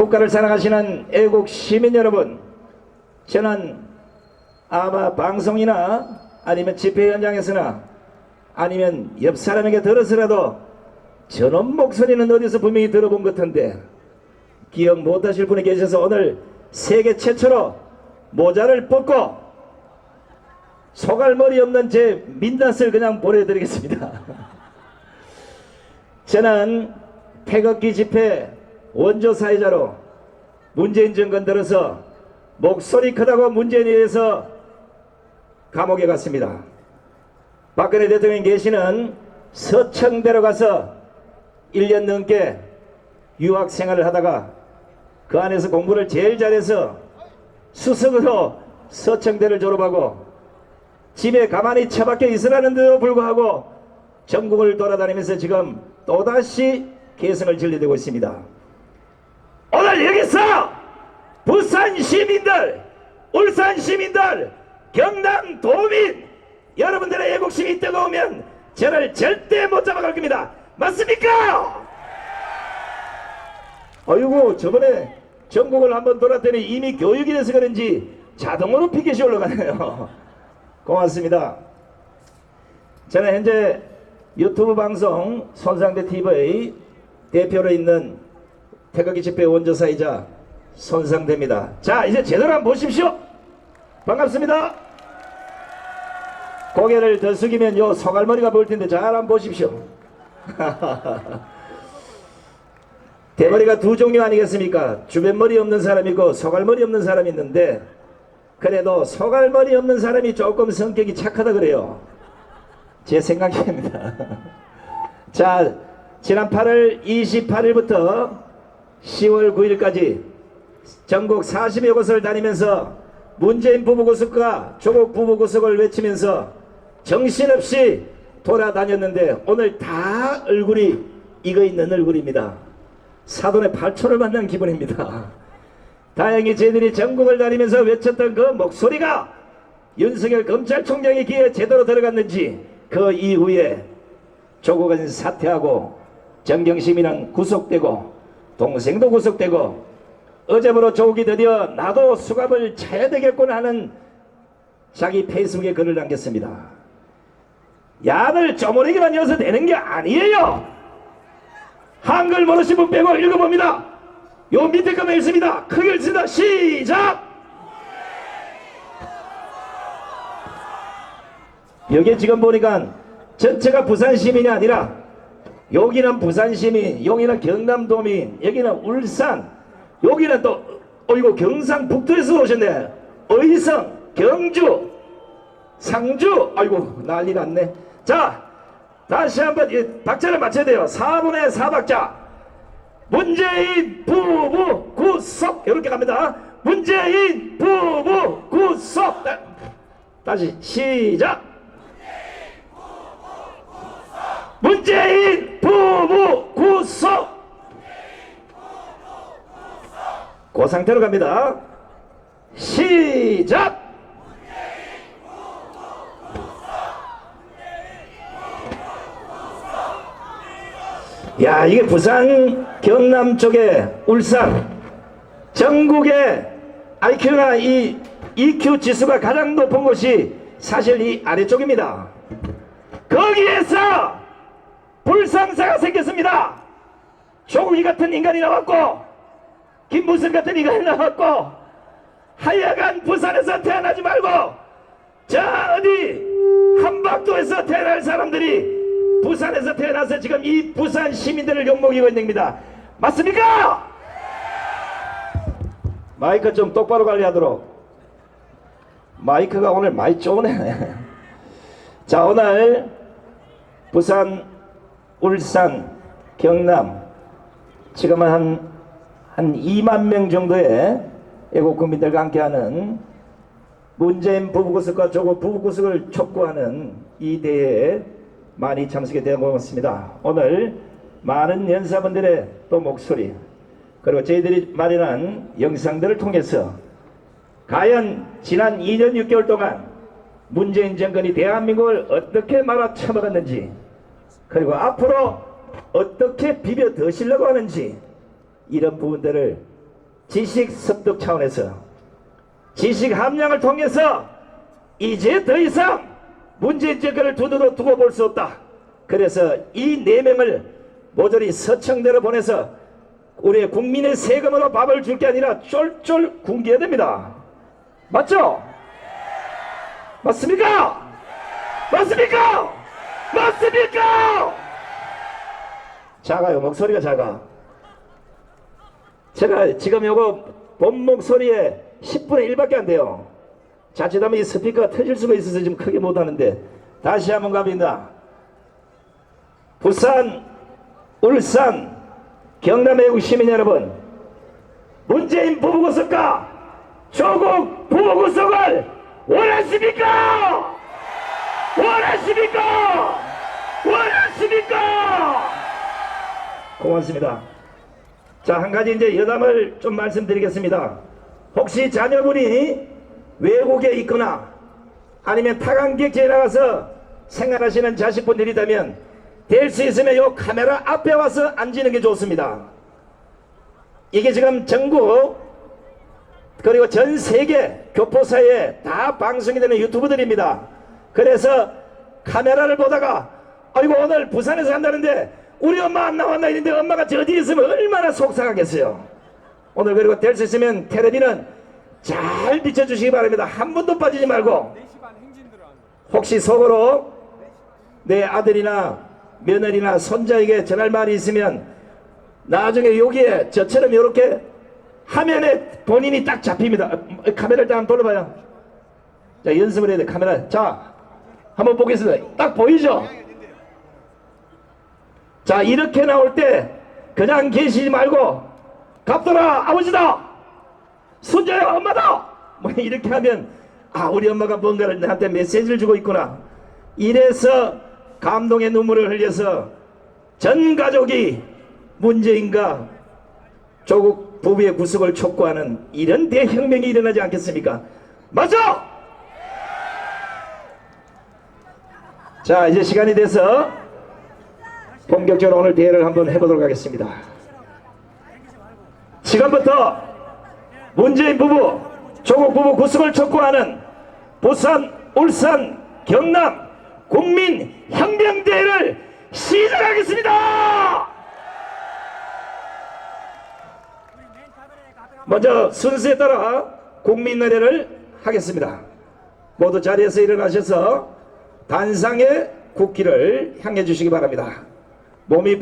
국가를 사랑하시는 애국 시민 여러분, 저는 아마 방송이나 아니면 집회 현장에서나 아니면 옆 사람에게 들어서라도 저런 목소리는 어디서 분명히 들어본 것 같은데 기억 못하실 분이 계셔서 오늘 세계 최초로 모자를 벗고 소갈머리 없는 제 민낯을 그냥 보내드리겠습니다. 저는 태극기 집회 원조 사회자로 문재인 정권 들어서 목소리 크다고 문재인에 대해서 감옥에 갔습니다. 박근혜 대통령이 계시는 서청대로 가서 1년 넘게 유학 생활을 하다가 그 안에서 공부를 제일 잘해서 수석으로 서청대를 졸업하고 집에 가만히 처박혀 있으라는데도 불구하고 전국을 돌아다니면서 지금 또다시 개성을 진리되고 있습니다. 오늘 여기서 부산 시민들, 울산 시민들, 경남 도민 여러분들의 애국심이 뜨거우면 저를 절대 못 잡아갈 겁니다. 맞습니까? 어이구 저번에 전국을 한번 돌았더니 이미 교육이 돼서 그런지 자동으로 피켓이 올라가네요. 고맙습니다. 저는 현재 유튜브 방송 손상대 TV 대표로 있는 태극기 집회 원조사이자 손상대입니다. 자 이제 제대로 한번 보십시오. 반갑습니다. 고개를 더 숙이면 요 소갈머리가 보일 텐데 잘 한번 보십시오. 대머리가 두 종류 아니겠습니까? 주변머리 없는 사람이 있고 소갈머리 없는 사람이 있는데 그래도 소갈머리 없는 사람이 조금 성격이 착하다 그래요. 제 생각입니다. 자, 지난 8월 28일부터 10월 9일까지 전국 40여 곳을 다니면서 문재인 부부구석과 조국 부부구석을 외치면서 정신없이 돌아다녔는데 오늘 다 얼굴이 익어 있는 얼굴입니다. 사돈의 8초를 만난 기분입니다. 다행히 저희들이 전국을 다니면서 외쳤던 그 목소리가 윤석열 검찰총장의 귀에 제대로 들어갔는지 그 이후에 조국은 사퇴하고 정경심이는 구속되고 동생도 구속되고 어제부로 조국이 드디어 나도 수갑을 차야 되겠구나 하는 자기 페이스북에 글을 남겼습니다. 야들 쪼무리기만 여서 되는 게 아니에요. 한글 모르신 분 빼고 읽어봅니다. 요 밑에 거만 읽습니다. 크게 읽습니다. 시작! 여기 지금 보니까 전체가 부산 시민이 아니라 여기는 부산 시민, 여기는 경남도민, 여기는 울산, 여기는 또 어이고 경상북도에서 오셨네. 의성, 경주, 상주, 아이고 난리 났네. 자, 다시 한번 이 박자를 맞춰야 돼요. 4분의 4박자. 문재인 부부 구속 이렇게 갑니다. 문재인 부부 구속. 다- 다시 시작. 문재인 구속. 그 상태로 갑니다. 시작. 야 이게 부산 경남 쪽에 울산 전국의 IQ나 이 EQ 지수가 가장 높은 곳이 사실 이 아래쪽입니다. 거기에서 불상사가 생겼습니다. 조국이 같은 인간이 나왔고 김무성 같은 인간이 나왔고 하여간 부산에서 태어나지 말고 저 어디 한박도에서 태어날 사람들이 부산에서 태어나서 지금 이 부산 시민들을 욕먹이고 있는 겁니다. 맞습니까? 마이크 좀 똑바로 관리하도록. 마이크가 오늘 많이 쪼네. 자 오늘 부산, 울산, 경남 지금은 한, 한 2만 명 정도의 애국 국민들과 함께하는 문재인 부부구석과 조국 부부구석을 촉구하는 이 대회에 많이 참석이 되어 고맙습니다. 오늘 많은 연사분들의 또 목소리 그리고 저희들이 마련한 영상들을 통해서 과연 지난 2년 6개월 동안 문재인 정권이 대한민국을 어떻게 말아쳐먹었는지 그리고 앞으로 어떻게 비벼 드시려고 하는지 이런 부분들을 지식 습득 차원에서 지식 함량을 통해서 이제 더 이상 문재인 정권을 두드러 두고 볼 수 없다. 그래서 이 네 명을 모조리 서청대로 보내서 우리 국민의 세금으로 밥을 줄 게 아니라 쫄쫄 굶겨야 됩니다. 맞죠? 맞습니까? 맞습니까? 맞습니까? 작아요. 목소리가 작아. 제가 지금 요거 본 목소리에 10분의 1밖에 안 돼요. 자칫하면 이 스피커가 터질 수가 있어서 지금 크게 못하는데 다시 한번 갑니다. 부산, 울산, 경남 외국 시민 여러분 문재인 부부구석과 조국 부부구석을 원하십니까? 원하십니까? 원하십니까? 고맙습니다. 자, 한 가지 이제 여담을 좀 말씀드리겠습니다. 혹시 자녀분이 외국에 있거나 아니면 타관객지에 나가서 생활하시는 자식분들이라면 될 수 있으면 요 카메라 앞에 와서 앉는 게 좋습니다. 이게 지금 전국 그리고 전 세계 교포사에 다 방송이 되는 유튜브들입니다. 그래서 카메라를 보다가 아이고 오늘 부산에서 한다는데 우리 엄마 안 나왔나 이랬는데 엄마가 저 어디 있으면 얼마나 속상하겠어요. 오늘 그리고 될 수 있으면 텔레비는 잘 비춰주시기 바랍니다. 한 번도 빠지지 말고 혹시 속으로 내 아들이나 며느리나 손자에게 전할 말이 있으면 나중에 여기에 저처럼 이렇게 화면에 본인이 딱 잡힙니다. 어, 카메라를 딱 한번 돌려봐요. 자 연습을 해야 돼 카메라. 자 한번 보겠습니다. 딱 보이죠? 자 이렇게 나올 때 그냥 계시지 말고 갑돌아 아버지다! 손자야 엄마다! 뭐 이렇게 하면 아 우리 엄마가 뭔가를 나한테 메시지를 주고 있구나. 이래서 감동의 눈물을 흘려서 전 가족이 문재인과 조국 부부의 구속을 촉구하는 이런 대혁명이 일어나지 않겠습니까? 맞아 자 이제 시간이 돼서 본격적으로 오늘 대회를 한번 해보도록 하겠습니다. 지금부터 문재인 부부, 조국 부부 구속을 촉구하는 부산, 울산, 경남 국민 혁명대회를 시작하겠습니다. 먼저 순서에 따라 국민 노래를 하겠습니다. 모두 자리에서 일어나셔서 단상의 국기를 향해 주시기 바랍니다. 몸이